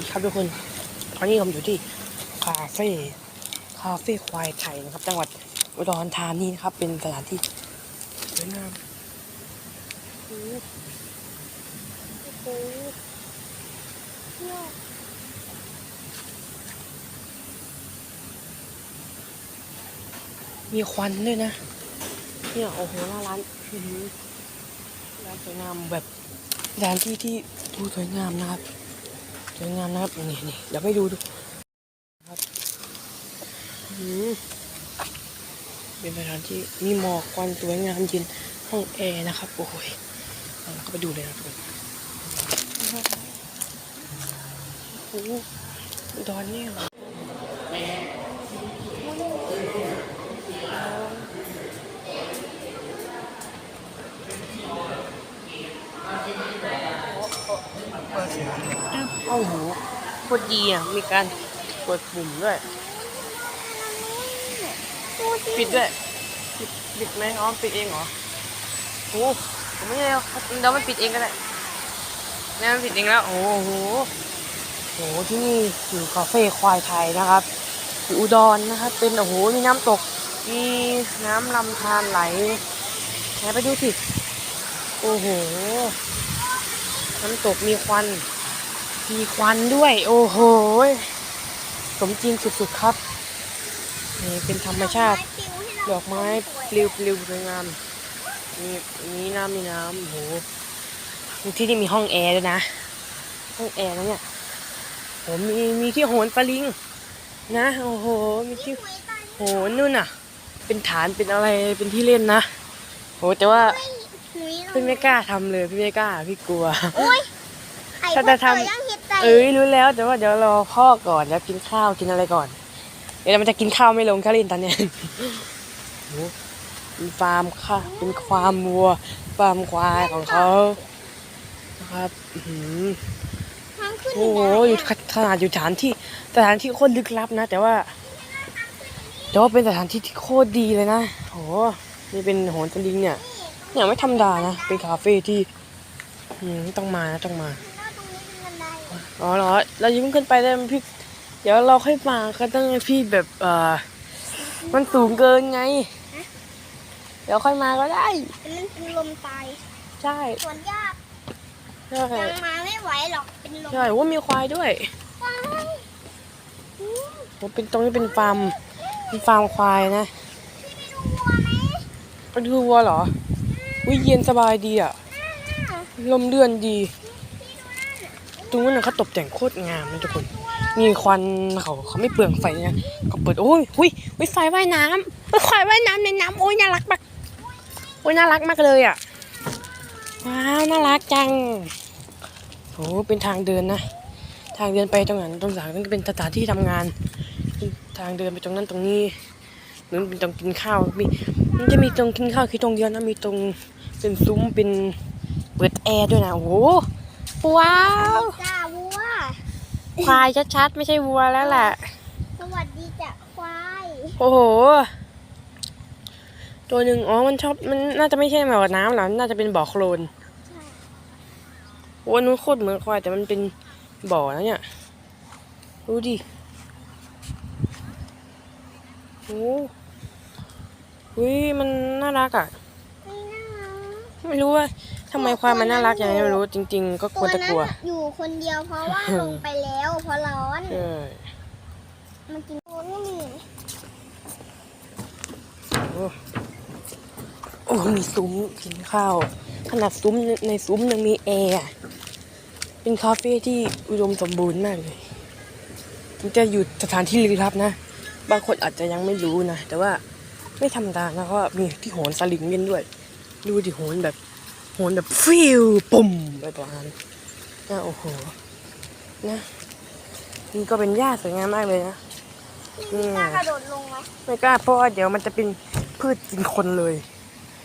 ดีครับทุกคน ตอนนี้ผมอยู่ที่คาเฟ่คาเฟ่ควายไทยนะครับ จังหวัดอุดรธานีนะครับ เป็นสถานที่สวยงามมีควันด้วยนะ เนี่ย โอ้โหหน้าร้านร้านสวยงามแบบสถานที่ที่ดูสวยงามนะครับ วยงามนะครับนี่นี่เดี๋ยวไปดูดูครับอืมเป็นสถานที่มีหมอกควันสวยงามเย็นห้องแอร์นะครับ โอ้ยเราก็ไปดูเลยนะทุกคนโอ้โหดอนนี่เหรอ โอ้โหโคตรดีอะ มีการกดปุ่มด้วย ปิดด้วย ปิดปิดไหมอ๋อปิดเองเหรอโอ้ผมไม่ได้เอาเดี๋ยวมันปิดเองก็ได้แม่มันปิดเองแล้ว โอ้โหโอ้โหที่นี่อยู่คาเฟ่ควายไทยนะครับอยู่อุดรนะครับ เป็นโอ้โหมีน้ำตก มีน้ำลำธารไหลไหนไปดูสิโอ้โห น้ำตกมีควัน มีควันด้วย โอ้โห สมจริงสุดๆครับ นี่เป็นธรรมชาติ ดอกไม้ปลิวปลิวสวยงามมีมีน้ำมีน้ำโอ้โหที่นี่มีห้องแอร์ด้วยนะ ห้องแอร์นะเนี่ยผมมีมีที่โหนปลาลิง นะ โอ้โห มีที่โหนนู่นน่ะ เป็นฐานเป็นอะไรเป็นที่เล่นนะโหแต่ว่า พี่ไม่กล้าทำเลยพี่ไม่กล้าพี่กลัวถ้าจะทำเอ้ยรู้แล้วแต่ว่าเดี๋ยวรอพ่อก่อนแล้วกินข้าวกินอะไรก่อน เดี๋ยวมันจะกินข้าวไม่ลงแค่เล่นตอนเนี้ยโอ้เป็นฟาร์มค่ะ เป็นฟาร์มวัวฟาร์มควายของเขานะครับอื้อหือโอ้โหอยู่ขนาดอยู่สถานที่สถานที่โคตรลึกลับนะ แต่ว่าแต่ว่าเป็นสถานที่ที่โคตรดีเลยนะโหนี่เป็นโหนสลิงเนี่ย เนี่ยไม่ธรรมดานะเป็นคาเฟ่ที่อืมต้องมานะต้องมาอ๋อเหรอเรายิ้มขึ้นไปได้ไหมพี่เดี๋ยวเราค่อยมาก็ต้องให้พี่แบบเอ่อมันสูงเกินไง เดี๋ยวค่อยมาก็ได้มันเป็นลมตายใช่ส่วนยากใช่ยังมาไม่ไหวหรอกเป็นลมใช่ว่ามีควายด้วยตายอืมผมเป็นตรงนี้เป็นฟาร์มเป็นฟาร์มควายนะไปดูวัวไหมไปดูวัวเหรอ วิเย็นสบายดีอะ ลมเลื่อนดี ตรงนั้นนะเขาตกแต่งโคตรงามเลยทุกคน มีควันเขาเขาไม่เปลืองไฟนะเขาเปิดโอ้ยหุยหุยไฟว่ายน้ำเฮ้ยควายว่ายน้ำในน้ำโอ้ยน่ารักมากโอ้ยน่ารักมากเลยอะ ว้าวน่ารักจังโอ้เป็นทางเดินนะ ทางเดินไปตรงนั้นตรงสางนั่นก็เป็นสถานที่ทำงาน ทางเดินไปตรงนั้นตรงนี้หรือเป็นตรงกินข้าวมี มันจะมีตรงกินข้าวคือตรงเดียวนะมีตรงเป็นซุ้มเป็นเปิดแอร์ด้วยนะโอ้โหว้าวจ้าวัว ควายชัดๆไม่ใช่วัวแล้วแหละสวัสดีจ้ะควาย โอ้โห ตัวหนึ่งอ๋อมันชอบมันน่าจะไม่ใช่แบบน้ำหรอกน่าจะเป็นบ่อโคลนใช่โอ้อันนู้นโคตรเหมือนควายแต่มันเป็นบ่อนะเนี่ยดูดิโอ้ หุยมันน่ารักอะ ไม่น่ารัก ไม่รู้ว่าทำไมควายมันน่ารักอย่างนี้ไม่รู้จริง ๆ ก็ควรจะกลัวตัวนั้นอยู่คนเดียวเพราะว่าลงไปแล้วเพราะร้อนใช่มันกินโอ้นี่โอ้โอ้มีซุ้มกินข้าว ขนาดซุ้มในซุ้มยังมีแอร์อะเป็นคาเฟ่ที่อุดมสมบูรณ์มากเลยมันจะอยู่สถานที่ลึกลับนะ บางคนอาจจะยังไม่รู้นะ แต่ว่า ไม่ธรรมดานะเพราะว่ามีที่โหนสลิงเล่นด้วย ดูดิโหนแบบโหนแบบฟิวปุ่มไปประมาณนั้นนะโอ้โหนะนี่ก็เป็นหญ้าสวยงามมากเลยนะนี่กล้ากระโดดลงไหมไม่กล้าเพราะว่าเดี๋ยวมันจะเป็นพืชกินคนเลย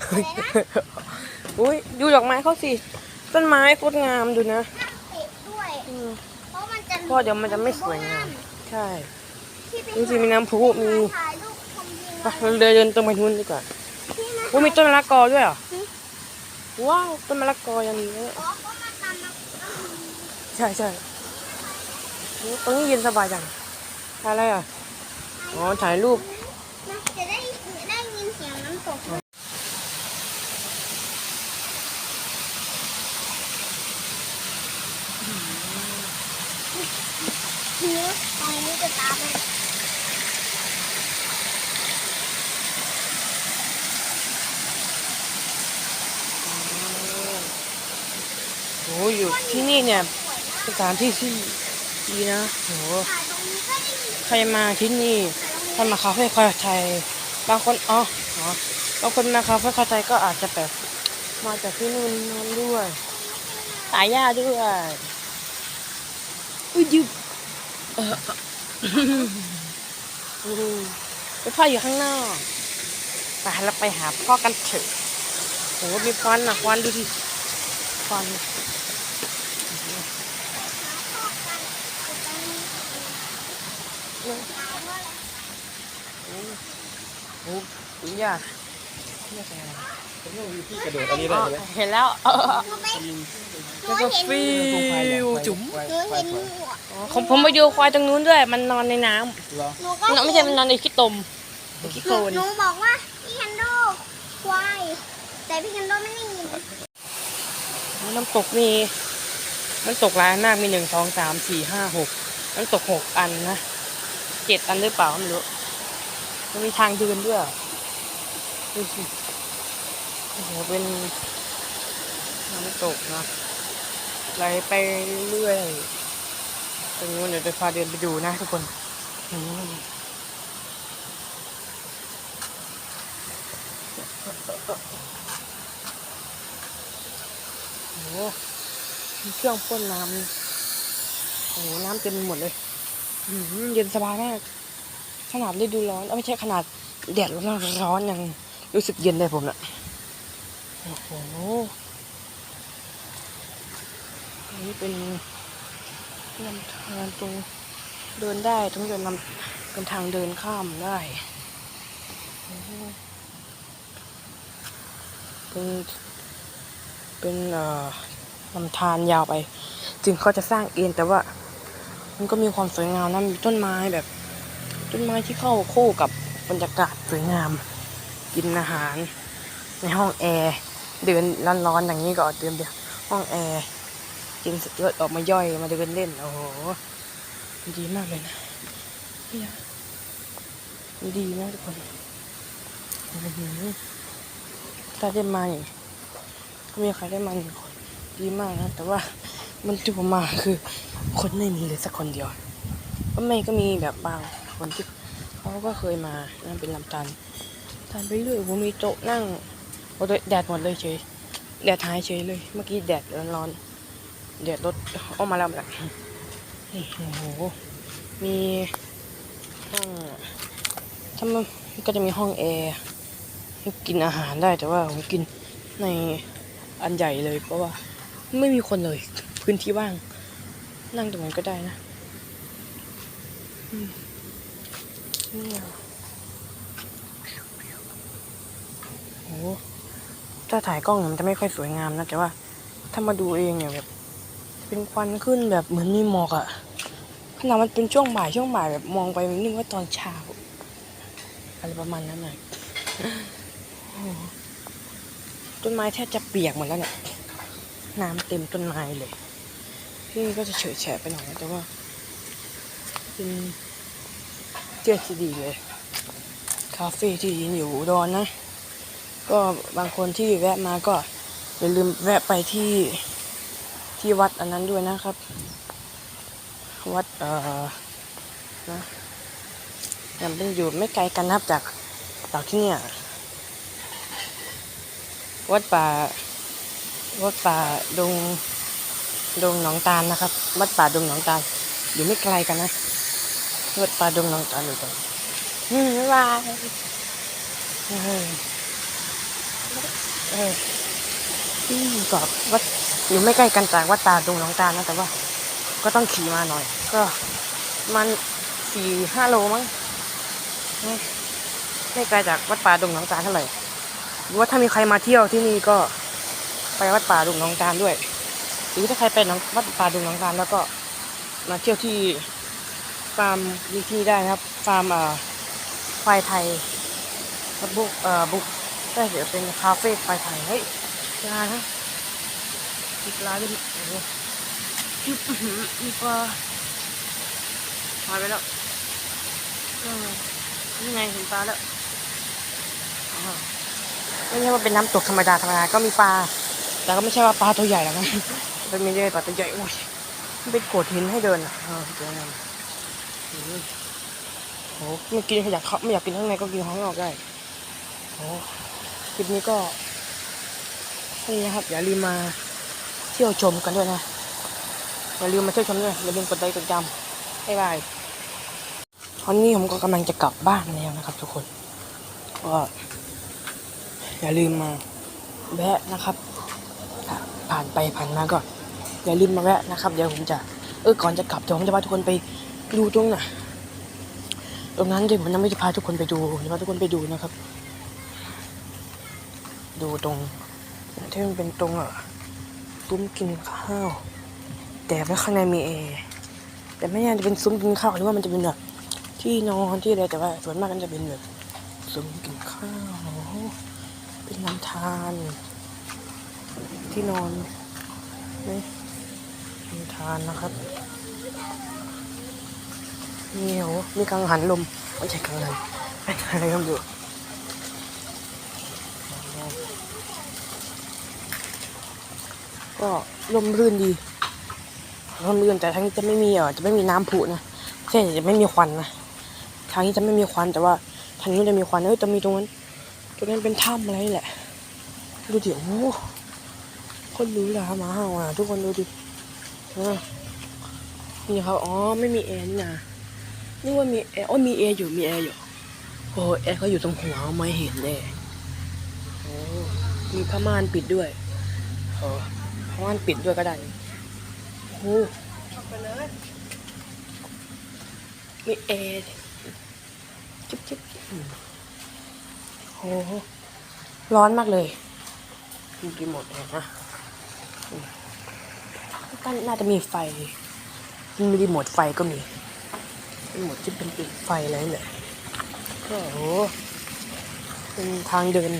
อะไรนะอุ้ยดูดอกไม้เขาสิต้นไม้โคตรงามดูนะเตะด้วยอืมเพราะมันจะเพราะเดี๋ยวมันจะไม่สวยงามใช่ที่ไปดูสิมีน้ำพุมี ไปเราเดินเดินตรงไปนู้นดีกว่าที่มาอุ้ยมีต้นมะละกอด้วยเหรอว้าวต้นมะละกอยังมีเลยอ๋อเขามาตามมาใช่ใช่โอ้ตรงนี้เย็นสบายจังถ่ายอะไรอะอ๋อถ่ายรูปนะจะได้ได้ยินเสียงน้ำตกทีนี้ตรงนี้จะตามไป โอ้อยู่ที่นี่เนี่ยสถานที่ที่ดีนะโหถ่ายตรงนี้ก็ได้ยินใครมาที่นี่ถ้ามาคาเฟ่คอยไทยบางคนอ๋ออ๋อบางคนมาคาเฟ่คอยไทยก็อาจจะแบบมาจากที่นู่นนั่นด้วยสายญาด้วยอุ้ยยึบเอออืมไปพ่ออยู่ข้างนอกไปเราไปหาพ่อกันเถอะโหมีควันอะควันดูดิควัน โอ้ยยากนี่ใส่อะไรผมยังมีที่กระโดดอันนี้ได้อ๋อใช่ไหมเห็นแล้วเออหนูไปหนูแล้วก็เห็นฟิวจุ๋มหนูเห็นหมูอะอ๋อผมผมไปดูควายตรงนู้นด้วย มันนอนในน้เหรอหนูำก็มันไม่ใช่มันนอนในขี้ตมในขี้หโคลนูนหนูบอกว่าพี่แคนโดควายแต่พี่แคนโดไม่ได้ยินน้ำตกมีน้ำตกหลายมากมีหนึ่งสองสามสี่ห้าหกน้ำตกหกอันนะ เจ็ดอันหรือเปล่าไม่รู้มันมีทางเดินด้วยดูสิโอ้โหเป็นน้ำตกนะไหลไปเรื่อยตรงนู้นเดี๋ยวจะพาเดินไปดูนะทุกคนโอ้โหมีเครื่องพ่นน้ำโอ้โหน้ำเต็มหมดเลย เย็นสบายมาก ขนาดฤดูร้อนไม่ใช่ขนาดแดดร้อนร้อนยังรู้สึกเย็นเลยผมน่ะโอ้โหนนี้เป็นลำธารตรงเดินได้ตรงเป็นลำเป็นทางเดินข้ามได้เป็นเป็นลำธารยาวไป จึงเขาจะสร้างเองแต่ว่า มันก็มีความสวยงามนะมีต้นไม้แบบ ต้นไม้ที่เข้าคู่กับบรรยากาศสวยงาม กินอาหาร ในห้องแอร์เดินร้อนๆอย่างนี้ก็เดินไปห้องแอร์กินเสร็จก็ออกมาย่อยมาเดินเล่นโอ้โหดีมากเลยนะดีมากทุกคนถ้าได้มาอย่างก็มีใครได้มาหนึ่งคนดีมากนะ แต่ว่ามันที่ผมมาคือ คนไม่มีเลยสักคนเดียวก็ไม่ก็มีแบบบางคนที่เขาก็เคยมานั่นเป็นลำตันทานไปเรื่อยผมมีโต๊ะนั่งโอ้ยแดดหมดเลยเฉยแดดหายเฉยเลย เมื่อกี้แดดร้อนๆแดดรถออกมาแล้วแบบโอ้โหมีห้องถ้ามันก็จะมีห้องแอร์กินอาหารได้แต่ว่าผมกินในอันใหญ่เลยเพราะว่าไม่มีคนเลยพื้นที่ว่าง นั่งตรงนั้นก็ได้นะเนี่ยโอ้ถ้าถ่ายกล้องเนี่ยมันจะไม่ค่อยสวยงามนะ แต่ว่า ถ้ามาดูเองเนี่ยแบบ เป็นควันขึ้นแบบเหมือนมีหมอกอะขนาดมันเป็นช่วงบ่ายช่วงบ่ายแบบมองไปนึกว่าตอนเช้าอะไรประมาณนั้นเลยโอ้โหต้นไม้แทบจะเปียกหมดแล้วเนี่ย น้ำเต็มต้นไม้เลย ที่นี่ก็จะเฉยแฉะไปหน่อยนะแต่ว่าเป็นเที่ยวที่ดีเลย คาเฟ่ที่ยืนอยู่อุดอนนะ ก็บางคนที่แวะมาก็อย่าลืมแวะไปที่ที่วัดอันนั้นด้วยนะครับ วัดเอ่อนะยังเป็นอยู่ไม่ไกลกันนะครับจากจากที่เนี่ยวัดป่าวัดป่าดง ดงหนองตาลนะครับ วัดป่าดงหนองตาล อยู่ไม่ไกลกันนะวัดป่าดงหนองตาลอยู่ตรงอืมบ๊ายบายเออเอออืมก็วัดอยู่ไม่ใกล้กันจากวัดป่าดงหนองตาลนะแต่ว่า ก็ต้องขี่มาหน่อย ก็มันสี่ห้าโลมั้งไม่ไกลจากวัดป่าดงหนองตาลเท่าไหร่หรือว่าถ้ามีใครมาเที่ยวที่นี่ก็ไปวัดป่าดงหนองตาลด้วย หรือถ้าใครไปหนองวัดป่าดงหนองตาลแล้วก็มาเที่ยวที่ฟาร์มมีที่ได้นะครับ ฟาร์มควายไทยบุกเอ่อบุกได้เดี๋ยวเป็นคาเฟ่ควายไทยเฮ้ยปลานะมีปลาด้วยโอ้โหอื้อหือมีปลาหายไปแล้วเออนี่ไงเห็นปลาแล้วไม่ใช่ว่าเป็นน้ำตกธรรมดาธรรมดาก็มีปลา แต่ก็ไม่ใช่ว่าปลาตัวใหญ่หรอกนะ เป็นไม่ได้ปลาตัวใหญ่โอ้ยมันเป็นโขดหินให้เดินอะเออเดินมาอืมโหไม่กินอยากเขาไม่อยากกินข้างในก็กินข้างนอกได้โอ้คลิปนี้ก็นี่นะครับอย่าลืมมาเที่ยวชมกันด้วยนะอย่าลืมมาเที่ยวชมด้วยอย่าลืมกดไลค์กดจำบ๊ายบายตอนนี้ผมก็กำลังจะกลับบ้านแล้วนะครับ ทุกคนก็อย่าลืมมาแวะนะครับผ่านไปผ่านมาก็ อย่าลืมมาแวะนะครับ เดี๋ยวผมจะเออก่อนจะกลับเดี๋ยวผมจะพาทุกคนไปดูตรงน่ะตรงนั้นเดี๋ยวผมยังไม่จะพาทุกคนไปดูผมจะพาทุกคนไปดูนะครับ ดูตรงที่มันเป็นตรงอะซุ้มกินข้าว แต่ว่ข้างในมีแอร์แต่ไม่แน่าจะเป็นซุ้มกินข้าวหรือว่ามันจะเป็นแบบที่นอนที่อะไรแต่ว่าส่วนมากมันจะเป็นแบบซุ้มกินข้าว เป็นน้ำทานที่นอนนี่มี ทานนะครับมีโหมีกังหันลมไม่ใช่กังหันเป็นอะไรกันอยู่ก็ลมรื่นดีลมรื่นแต่ทางนี้จะไม่มีเอ่อจะไม่มีน้ำผุนะใช่จะไม่มีควันนะทางนี้จะไม่มีควันแต่ว่าทางนี้จะมีควันเอ้ยจะมีตรงนั้นตรงนั้นเป็นถ้ำอะไรนี่แหละ ดูดิโอ้คนรู้ละมาห่าอะทุกคนดูดิ นี่ครับอ๋อไม่มีแอร์นี่นะนี่ว่ามีแอร์อ๋อมีแอร์อยู่มีแอร์อยู่โอ้แอร์เขาอยู่ตรงหัวไม่เห็นเลยโอ้มีผ้าม่านปิดด้วยเออผ้าม่านปิดด้วยก็ได้โอ้มีแอร์จิ๊บจิ๊บอืมโอ้ร้อนมากเลยมีรีโมทเลยนะ อืมก็น่าจะมีไฟมีรีโมทไฟก็มีรีโมทที่เป็นปิดไฟอะไรเนี่แหละก็โอ้โหเป็นทางเดิน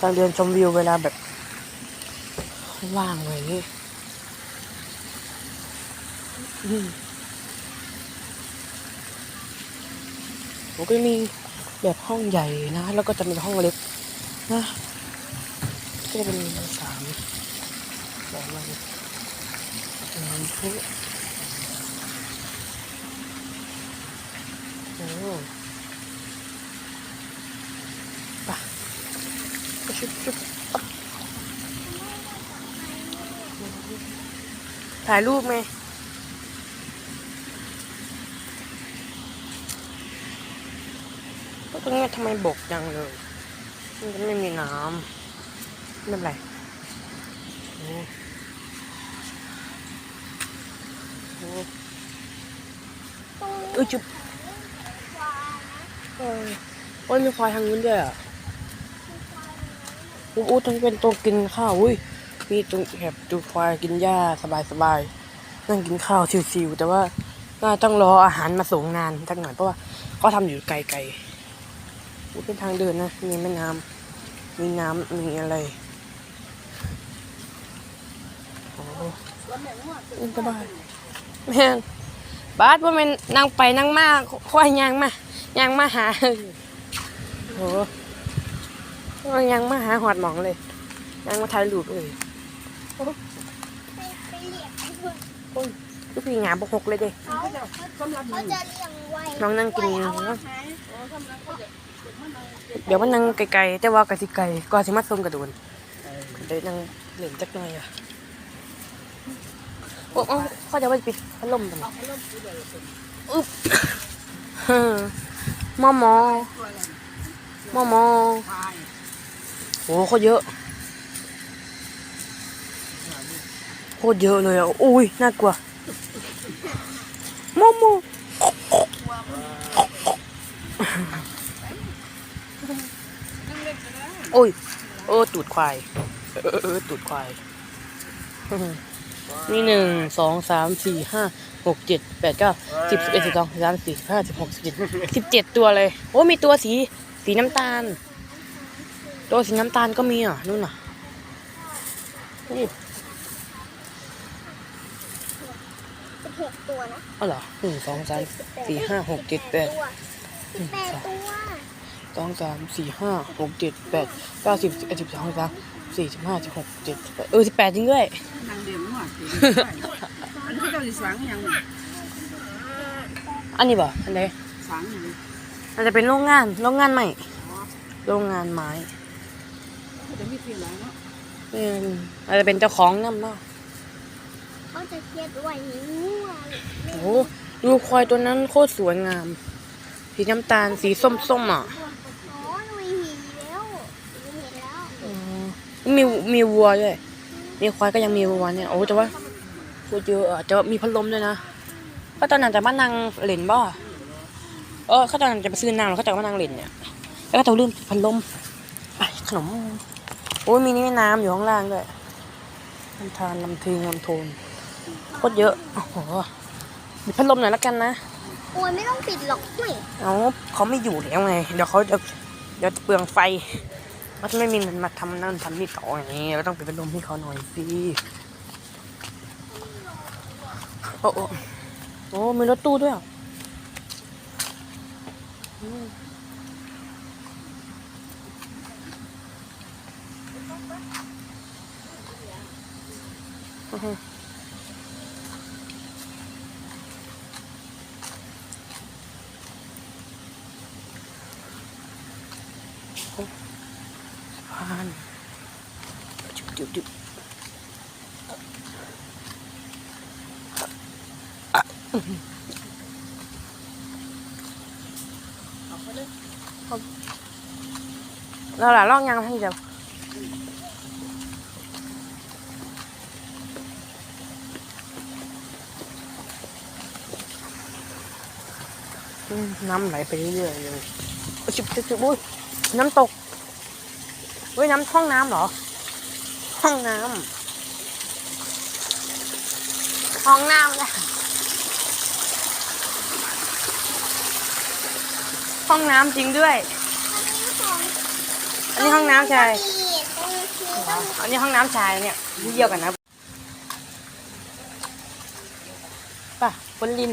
ทางเดินชมวิวเวลาแบบว่างอะไรอย่างนี้อืมผมก็มีแบบห้องใหญ่นะ แล้วก็จะมีห้องเล็กนะก็จะเป็นสามแบบมัน น้ำพุโอ้ปะไปชุบชุบถ่ายรูปไหมก็ตรงนี้ทำไมบกจังเลย มันไม่มีน้ำไม่เป็นไรโอ้โห ตรง เอ้ยจุ๊บเออโอ้ยมีควายทางนู้นด้วยอะอู้อู้ต้องเป็นตรงกินข้าวอุ้ยมีตรงแบบดูควายกินหญ้าสบายสบายนั่งกินข้าวชิวๆแต่ว่าน่าต้องรออาหารมาส่งนานสักหน่อยเพราะว่าเขาทำอยู่ไกลๆอู้เป็นทางเดินนะมีแม่น้ำมีน้ำมีอะไรโอ้โหนี่ก็ได้แม่ บาสว่ามันนั่งไปนั่งมาค่อยยางมายางมาหาโอ้โหว่ายางมาหาหอดหมองเลยยางมาถ่ายรูปเลยไปไปเลี้ยงไอ้พวกโอ้ยลูกพี่งามบกหกเลยเด้เขาเขาจะเลี้ยงไว้น้องนั่งกินไว้เอาอาหารเดี๋ยวมันนั่งไกลๆแต่ว่ากะสิไกลก็สิมาส่งกระโดนเดี๋ยวนั่งเหล่นจักหน่อยอะ โอ้เขาจะไปปิดพัดลมทำไมอึ๊บฮึ่มอมอมอมอโอ้เขาเยอะโคตรเยอะเลยอะอุ้ยน่ากลัวมอมอโอ้ยโอ้ตูดควาย เออเออเออตูดควาย นี่หนึ่งสองสามสี่ห้าหกเจ็ดแปดเก้าสิบสิบเอ็ดสิบสองสิบสามสิบสี่สิบห้าสิบหกสิบเจ็ดสิบเจ็ดตัวเลย โอ้มีตัวสีสีน้ำตาล ตัวสีน้ำตาลก็มีอะนู่นน่ะอู้สิบหกตัวนะอ๋อเหรอหนึ่งสองสามสี่ห้าหกเจ็ดแปดสิบแปดตัวสองสามสี่ห้าหกเจ็ดแปดเก้าสิบสิบเอ็ดสิบสองสิบสาม สี่สิบห้าสิบหกเจ็ดสิบแปดเออสิบแปดจริงด้วยนางเดียมหัวอันนี้เจ้าสิสวางยังอันนี้บ่อันใดสวางยังมันจะเป็นโรงงานโรงงานใหม่โรงงานไม้จะมีเพียงไรเนาะอืมอาจจะเป็นเจ้าของน้ำเนาะเขาจะเครียดด้วยงัวโอ้โหดูควายตัวนั้นโคตรสวยงามสีน้ำตาลสีส้มๆอะ อ๋อหนูเห็นแล้วหนูเห็นแล้ว อ๋อ มีมีวัวด้วย มีควายก็ยังมีวัวเนี่ย โอ้แต่ว่าพูดเยอะอะแต่ว่ามีพัดลมด้วยนะก็ตอนนั้นจะมานั่งเล่นบ่เออเขาตอนนั้นจะไปซื้อน้ำแล้วเขาจะมานั่งเล่นเนี่ย แล้วก็จะลืมพัดลมไปขนม โอ้ยมีนี่แม่น้ำอยู่ข้างล่างด้วยลำธารลำทึงลำโทนโคตรเยอะโอ้โหมีพัดลมหน่อยละกันนะโอ้ยไม่ต้องปิดหรอกหุ้ยเอาเขาไม่อยู่แล้วไง เดี๋ยวเขาจะเดี๋ยวจะเปลืองไฟ เขาจะไม่มีเงินมาทำนั่นทำนี่ต่ออย่างนี้เราต้องไปเป็นลมให้เขาหน่อยสิโอ้โอ้โอ้มีรถตู้ด้วยเหรออืมอือฮึผ่าน จุ๊บจุ๊บจุ๊บอะอื้อหือเอาเราหล่ะลอกยังให้องน้ำห้องน้ำนะห้องน้ำจริงด้วย อันนี้ห้องน้ำชายอันนี้ห้องน้ำชายเนี่ยเยี่ยวกันนะป่ะบนลิน